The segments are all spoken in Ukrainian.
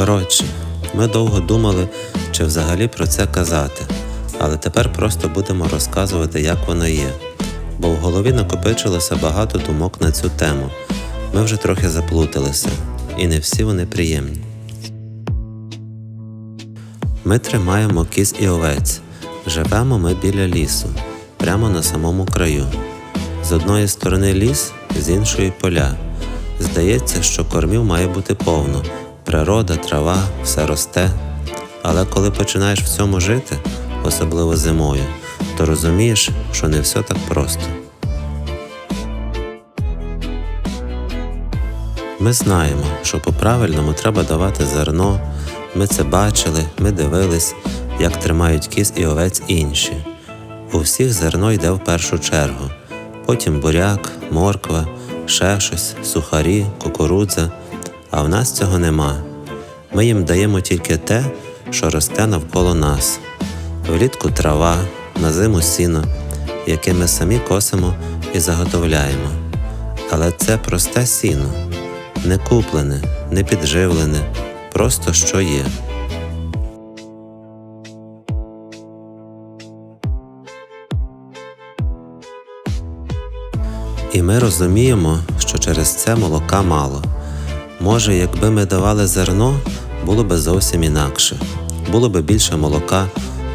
Коротше, ми довго думали, чи взагалі про це казати, але тепер просто будемо розказувати, як воно є. Бо в голові накопичилося багато думок на цю тему. Ми вже трохи заплуталися, і не всі вони приємні. Ми тримаємо кіз і овець. Живемо ми біля лісу, прямо на самому краю. З одної сторони ліс, з іншої поля. Здається, що кормів має бути повно. Природа, трава, все росте. Але коли починаєш в цьому жити, особливо зимою, то розумієш, що не все так просто. Ми знаємо, що по-правильному треба давати зерно. Ми це бачили, ми дивились, як тримають кіз і овець інші. У всіх зерно йде в першу чергу, потім буряк, морква, ще щось, сухарі, кукурудза. А в нас цього нема. Ми їм даємо тільки те, що росте навколо нас. Влітку трава, на зиму сіно, яке ми самі косимо і заготовляємо. Але це просте сіно, не куплене, не підживлене, просто що є. І ми розуміємо, що через це молока мало. Може, якби ми давали зерно, було би зовсім інакше, було би більше молока,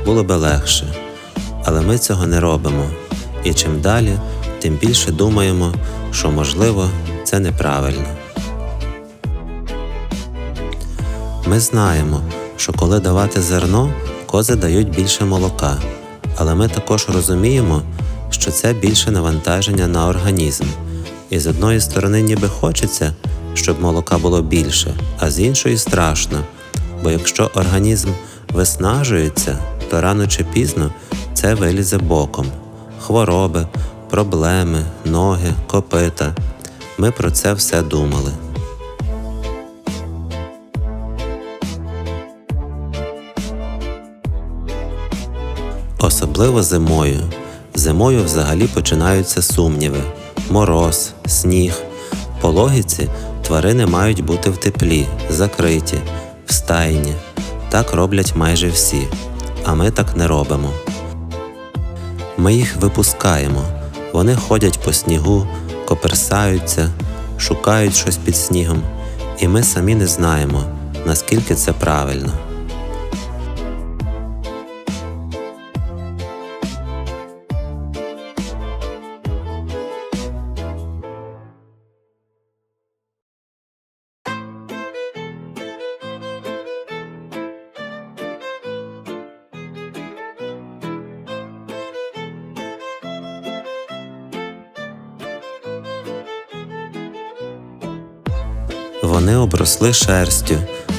було би легше. Але ми цього не робимо. І чим далі, тим більше думаємо, що можливо це неправильно. Ми знаємо, що коли давати зерно, кози дають більше молока, але ми також розуміємо, що це більше навантаження на організм. І з одної сторони ніби хочеться, щоб молока було більше, а з іншої страшно, бо якщо організм виснажується, то рано чи пізно це вилізе боком. Хвороби, проблеми, ноги, копита. Ми про це все думали. Особливо зимою. Зимою взагалі починаються сумніви: мороз, сніг. По логіці тварини мають бути в теплі, закриті, в стайні. Так роблять майже всі, а ми так не робимо. Ми їх випускаємо, вони ходять по снігу, коперсаються, шукають щось під снігом, і ми самі не знаємо, наскільки це правильно. Вони обросли шерстю,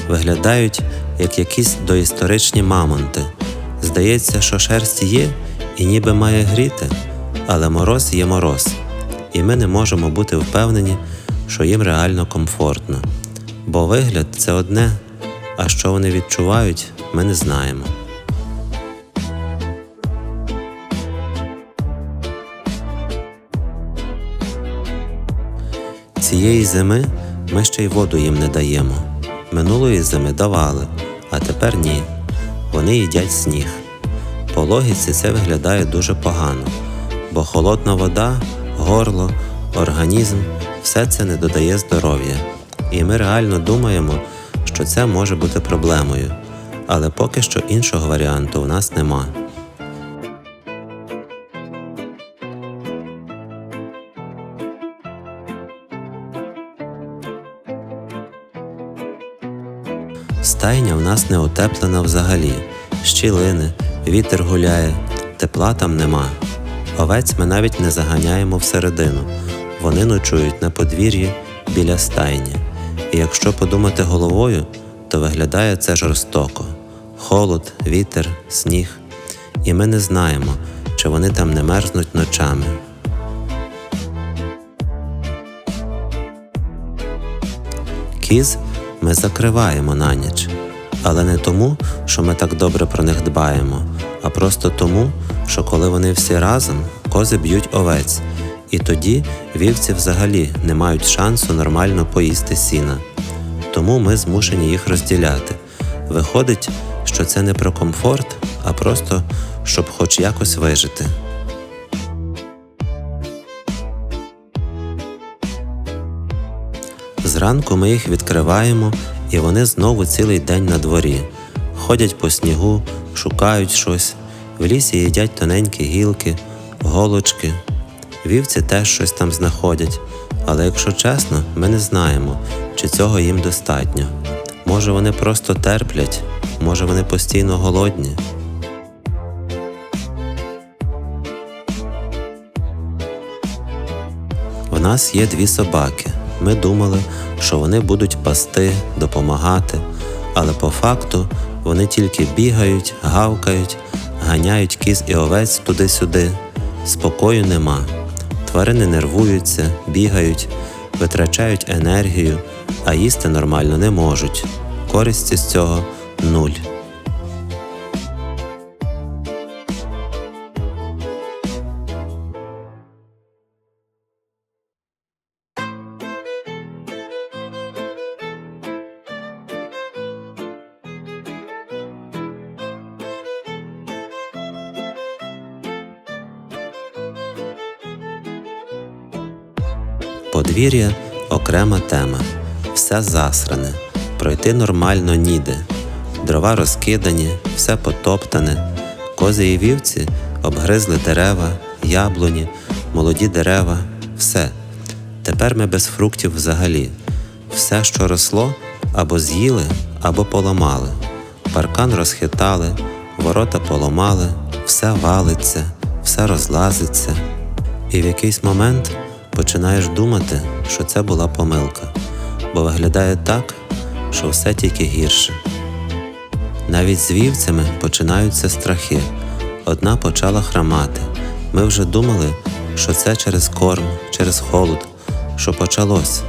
виглядають як якісь доісторичні мамонти. Здається, що шерсть є і ніби має гріти, але мороз є мороз, і ми не можемо бути впевнені, що їм реально комфортно. Бо вигляд це одне, а що вони відчувають, ми не знаємо. Цієї зими ми ще й воду їм не даємо. Минулої зими давали, а тепер ні. Вони їдять сніг. По логіці це виглядає дуже погано, бо холодна вода, горло, організм все це не додає здоров'я. І ми реально думаємо, що це може бути проблемою, але поки що іншого варіанту в нас нема. Стайня в нас не утеплена взагалі. Щілини, вітер гуляє, тепла там нема. Овець ми навіть не заганяємо всередину. Вони ночують на подвір'ї біля стайні. І якщо подумати головою, то виглядає це жорстоко. Холод, вітер, сніг. І ми не знаємо, чи вони там не мерзнуть ночами. Кіз ми закриваємо на ніч, але не тому, що ми так добре про них дбаємо, а просто тому, що коли вони всі разом, кози б'ють овець, і тоді вівці взагалі не мають шансу нормально поїсти сіна. тому ми змушені їх розділяти. Виходить, що це не про комфорт, а просто щоб хоч якось вижити. Зранку ми їх відкриваємо, і вони знову цілий день на дворі. Ходять по снігу, шукають щось, в лісі їдять тоненькі гілки, голочки. Вівці теж щось там знаходять, але якщо чесно, ми не знаємо, чи цього їм достатньо. Може, вони просто терплять, може вони постійно голодні. В нас є дві собаки. Ми думали, що вони будуть пасти, допомагати, але по факту вони тільки бігають, гавкають, ганяють кіз і овець туди-сюди. Спокою нема. Тварини нервуються, бігають, витрачають енергію, а їсти нормально не можуть. Користі з цього нуль. Подвір'я окрема тема. Все засране. Пройти нормально ніде. Дрова розкидані, все потоптане. Кози і вівці обгризли дерева, яблуні, молоді дерева, все. Тепер ми без фруктів взагалі. Все, що росло, або з'їли, або поламали. Паркан розхитали, ворота поламали, все валиться, все розлазиться. І в якийсь момент починаєш думати, що це була помилка, бо виглядає так, що все тільки гірше. Навіть з вівцями починаються страхи. Одна почала храмати. Ми вже думали, що це через корм, через холод, що почалось.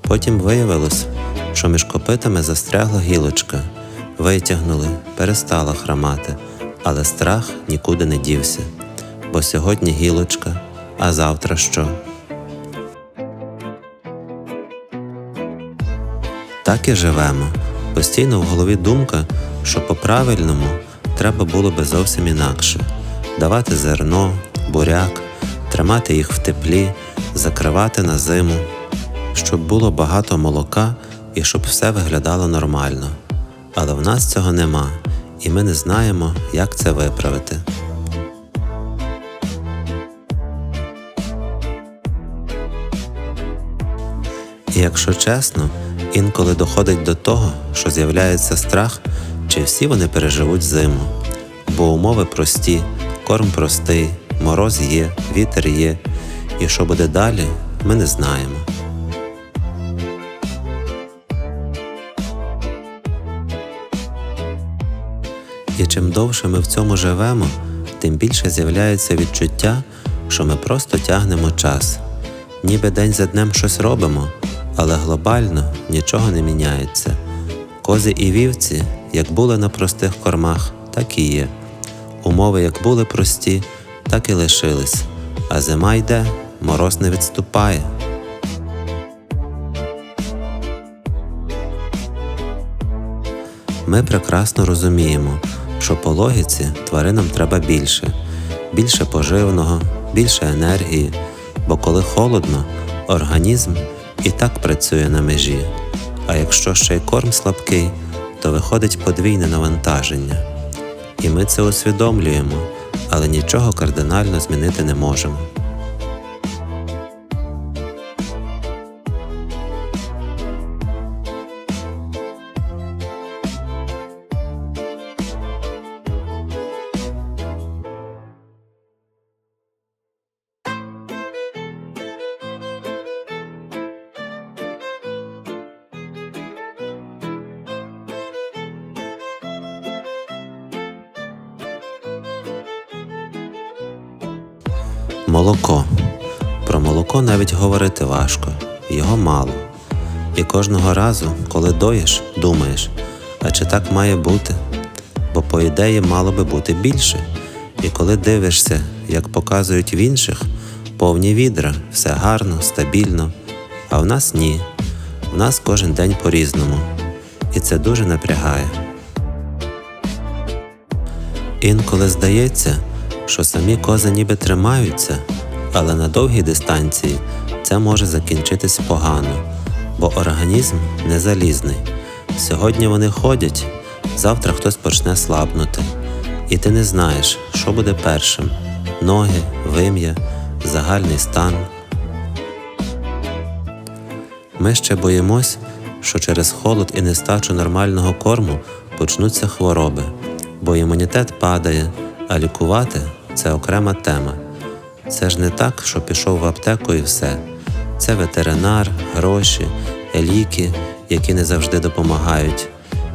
Потім виявилось, що між копитами застрягла гілочка. Витягнули, перестала храмати, але страх нікуди не дівся. Бо сьогодні гілочка, а завтра що? Так і живемо. Постійно в голові думка, що по-правильному треба було би зовсім інакше давати зерно, буряк, тримати їх в теплі, закривати на зиму, щоб було багато молока і щоб все виглядало нормально. Але в нас цього нема, і ми не знаємо, як це виправити. І якщо чесно, інколи доходить до того, що з'являється страх, чи всі вони переживуть зиму. Бо умови прості, корм простий, мороз є, вітер є, і що буде далі, ми не знаємо. І чим довше ми в цьому живемо, тим більше з'являється відчуття, що ми просто тягнемо час. Ніби день за днем щось робимо, але глобально нічого не міняється. Кози і вівці, як були на простих кормах, так і є. Умови як були прості, так і лишились, а зима йде, мороз не відступає. Ми прекрасно розуміємо, що по логіці тваринам треба більше, більше поживного, більше енергії, бо коли холодно, організм і так працює на межі. А якщо ще й корм слабкий, то виходить подвійне навантаження. І ми це усвідомлюємо, але нічого кардинально змінити не можемо. Навіть говорити важко, його мало. І кожного разу, коли доїш, думаєш, а чи так має бути? Бо по ідеї мало би бути більше. І коли дивишся, як показують в інших, повні відра, все гарно, стабільно. А в нас ні. В нас кожен день по-різному. і це дуже напрягає. Інколи здається, що самі кози ніби тримаються, але на довгій дистанції це може закінчитись погано, бо організм не залізний. Сьогодні вони ходять, завтра хтось почне слабнути, і ти не знаєш, що буде першим: ноги, вим'я, загальний стан. Ми ще боїмось, що через холод і нестачу нормального корму почнуться хвороби, бо імунітет падає, а лікувати це окрема тема. Це ж не так, що пішов в аптеку і все. Це ветеринар, гроші, ліки, які не завжди допомагають.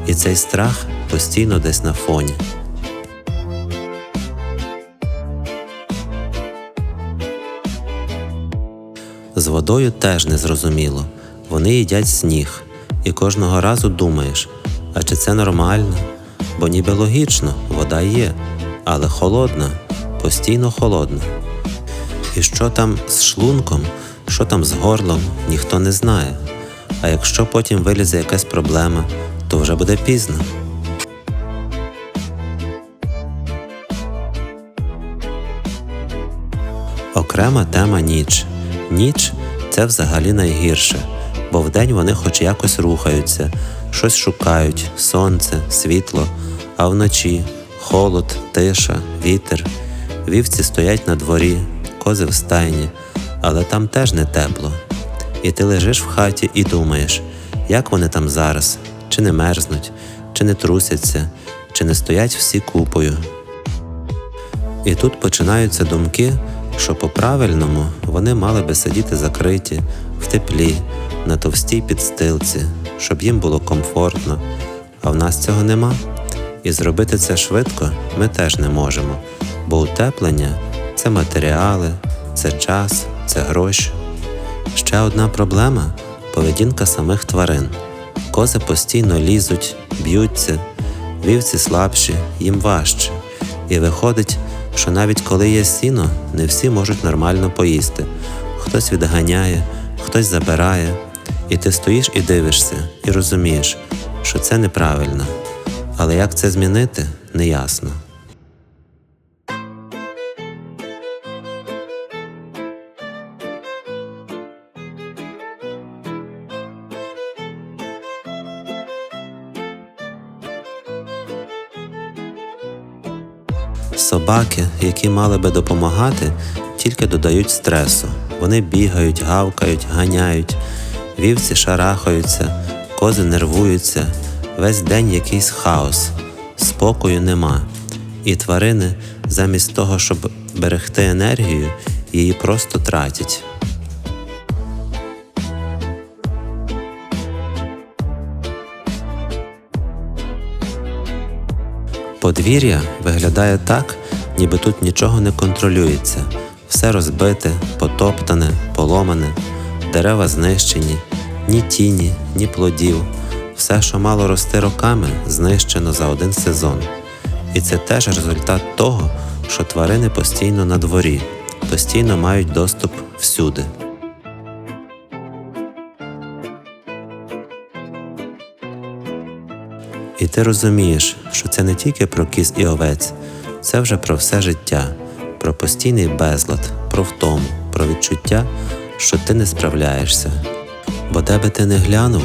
І цей страх постійно десь на фоні. З водою теж незрозуміло. Вони їдять сніг, і кожного разу думаєш, а чи це нормально? Бо ніби логічно, вода є, але холодна, постійно холодна. І що там з шлунком, що там з горлом, ніхто не знає. А якщо потім вилізе якась проблема, то вже буде пізно. Окрема тема ніч. Ніч це взагалі найгірше, бо вдень вони хоч якось рухаються, щось шукають, сонце, світло, а вночі холод, тиша, вітер. Вівці стоять на дворі, кози в стайні, але там теж не тепло. І ти лежиш в хаті і думаєш, як вони там зараз, чи не мерзнуть, чи не трусяться, чи не стоять всі купою. І тут починаються думки, що по-правильному вони мали би сидіти закриті, в теплі, на товстій підстилці, щоб їм було комфортно, а в нас цього нема. І зробити це швидко ми теж не можемо, бо утеплення це матеріали, це час, це гроші. Ще одна проблема поведінка самих тварин. Кози постійно лізуть, б'ються, вівці слабші, їм важче. І виходить, що навіть коли є сіно, не всі можуть нормально поїсти. Хтось відганяє, хтось забирає, і ти стоїш і дивишся, і розумієш, що це неправильно. Але як це змінити, неясно. Собаки, які мали би допомагати, тільки додають стресу. Вони бігають, гавкають, ганяють, вівці шарахаються, кози нервуються, весь день якийсь хаос, спокою нема. І тварини, замість того, щоб берегти енергію, її просто тратять. Подвір'я виглядає так, ніби тут нічого не контролюється. Все розбите, потоптане, поломане, дерева знищені, ні тіні, ні плодів. Все, що мало рости роками, знищено за один сезон. І це теж результат того, що тварини постійно на дворі, постійно мають доступ всюди. І ти розумієш, що це не тільки про кіз і овець, це вже про все життя, про постійний безлад, про втому, про відчуття, що ти не справляєшся. Бо де би ти не глянув,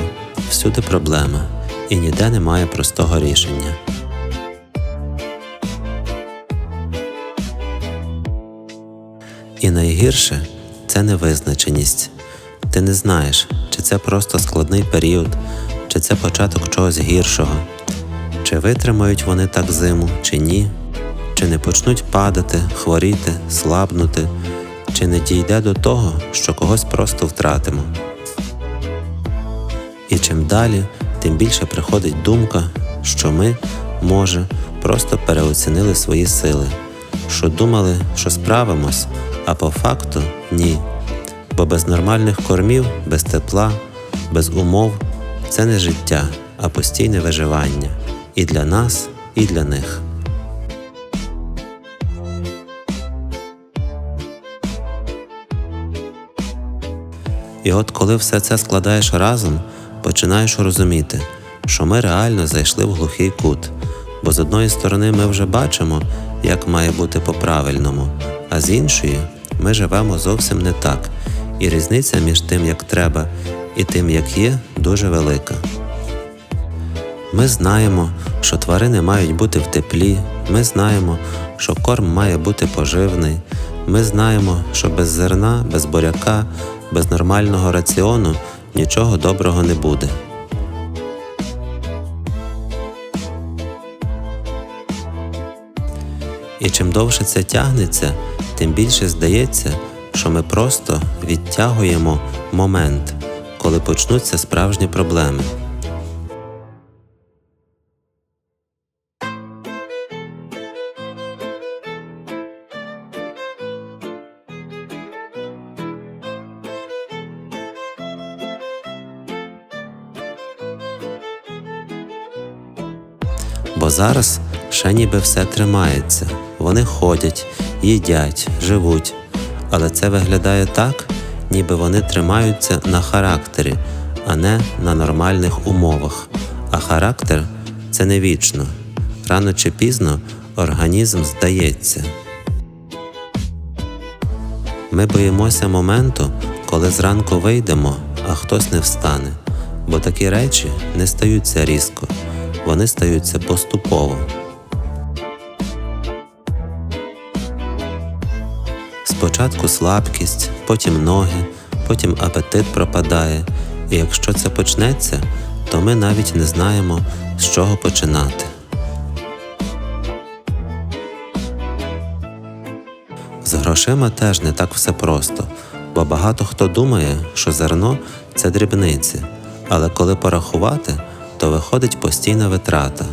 всюди проблема, і ніде немає простого рішення. І найгірше це невизначеність. Ти не знаєш, чи це просто складний період, чи це початок чогось гіршого, чи витримають вони так зиму, чи ні, чи не почнуть падати, хворіти, слабнути, чи не дійде до того, що когось просто втратимо. І чим далі, тим більше приходить думка, що ми, може, просто переоцінили свої сили, що думали, що справимось, а по факту ні. Бо без нормальних кормів, без тепла, без умов це не життя, а постійне виживання і для нас, і для них. І от коли все це складаєш разом, починаєш розуміти, що ми реально зайшли в глухий кут, бо з одної сторони ми вже бачимо, як має бути по-правильному, а з іншої ми живемо зовсім не так, і різниця між тим, як треба, і тим, як є, дуже велика. Ми знаємо, що тварини мають бути в теплі, ми знаємо, що корм має бути поживний, ми знаємо, що без зерна, без буряка, без нормального раціону нічого доброго не буде. І чим довше це тягнеться, тим більше здається, що ми просто відтягуємо момент, коли почнуться справжні проблеми. Зараз ще ніби все тримається. Вони ходять, їдять, живуть. Але це виглядає так, ніби вони тримаються на характері, а не на нормальних умовах. А характер це не вічно. Рано чи пізно організм здається. Ми боїмося моменту, коли зранку вийдемо, а хтось не встане, бо такі речі не стаються різко, вони стаються поступово. Спочатку слабкість, потім ноги, потім апетит пропадає, і якщо це почнеться, то ми навіть не знаємо, з чого починати. З грошима теж не так все просто, бо багато хто думає, що зерно це дрібниці, але коли порахувати, то виходить постійна витрата.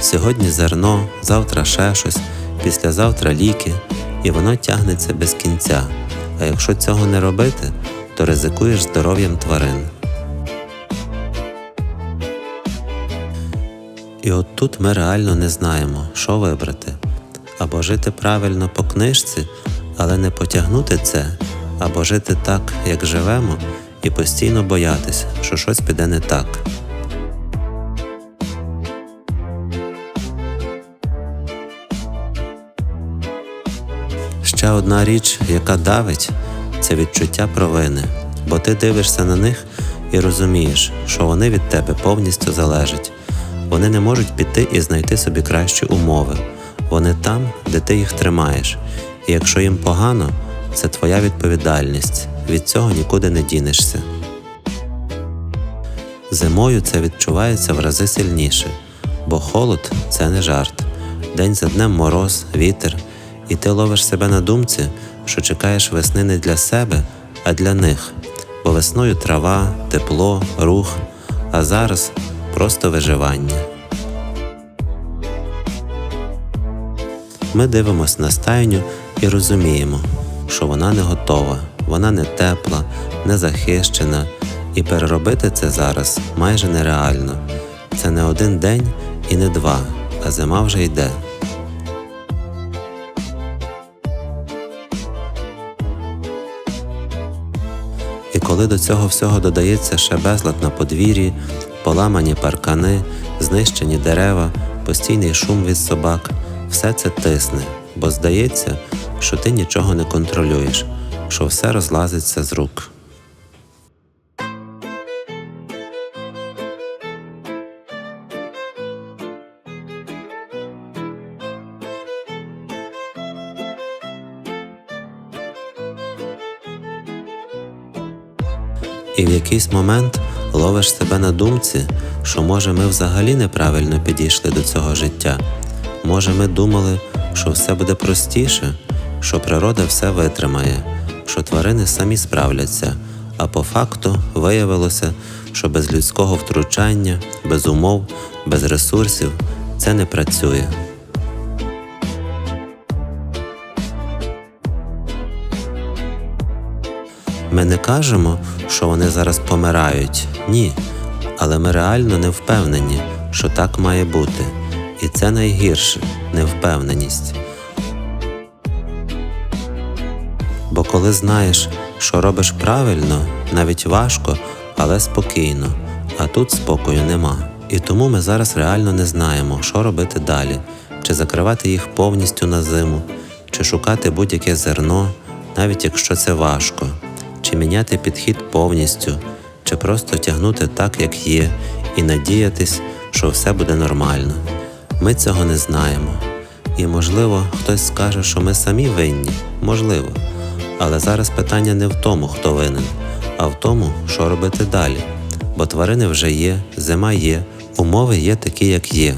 Сьогодні зерно, завтра ще щось, післязавтра ліки, і воно тягнеться без кінця. А якщо цього не робити, то ризикуєш здоров'ям тварин. І от тут ми реально не знаємо, що вибрати. Або жити правильно по книжці, але не потягнути це, або жити так, як живемо, і постійно боятися, що щось піде не так. Ще одна річ, яка давить, це відчуття провини, бо ти дивишся на них і розумієш, що вони від тебе повністю залежать. Вони не можуть піти і знайти собі кращі умови. Вони там, де ти їх тримаєш. І якщо їм погано, це твоя відповідальність. Від цього нікуди не дінешся. Зимою це відчувається в рази сильніше, бо холод це не жарт. День за днем мороз, вітер, і ти ловиш себе на думці, що чекаєш весни не для себе, а для них. Бо весною трава, тепло, рух, а зараз просто виживання. Ми дивимося на стайню і розуміємо, що вона не готова, вона не тепла, не захищена, і переробити це зараз майже нереально. Це не один день і не два, а зима вже йде. І коли до цього всього додається ще безлад на подвір'ї, поламані паркани, знищені дерева, постійний шум від собак, все це тисне, бо здається, що ти нічого не контролюєш, що все розлазиться з рук. І в якийсь момент ловиш себе на думці, що може ми взагалі неправильно підійшли до цього життя. Може, ми думали, що все буде простіше, що природа все витримає, що тварини самі справляться, а по факту виявилося, що без людського втручання, без умов, без ресурсів це не працює. Ми не кажемо, що вони зараз помирають. Ні. Але ми реально не впевнені, що так має бути. І це найгірше невпевненість. Бо коли знаєш, що робиш правильно, навіть важко, але спокійно, а тут спокою нема. І тому ми зараз реально не знаємо, що робити далі, чи закривати їх повністю на зиму, чи шукати будь-яке зерно, навіть якщо це важко, чи міняти підхід повністю, чи просто тягнути так, як є, і надіятись, що все буде нормально. Ми цього не знаємо. І, можливо, хтось скаже, що ми самі винні, можливо. Але зараз питання не в тому, хто винен, а в тому, що робити далі. Бо тварини вже є, зима є, умови є такі, як є.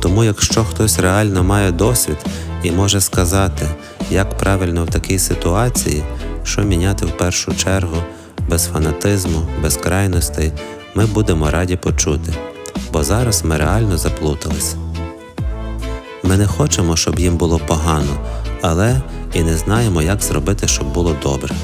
Тому, якщо хтось реально має досвід і може сказати, як правильно в такій ситуації, що міняти в першу чергу, без фанатизму, без крайностей, ми будемо раді почути, бо зараз ми реально заплутались. Ми не хочемо, щоб їм було погано, але і не знаємо, як зробити, щоб було добре.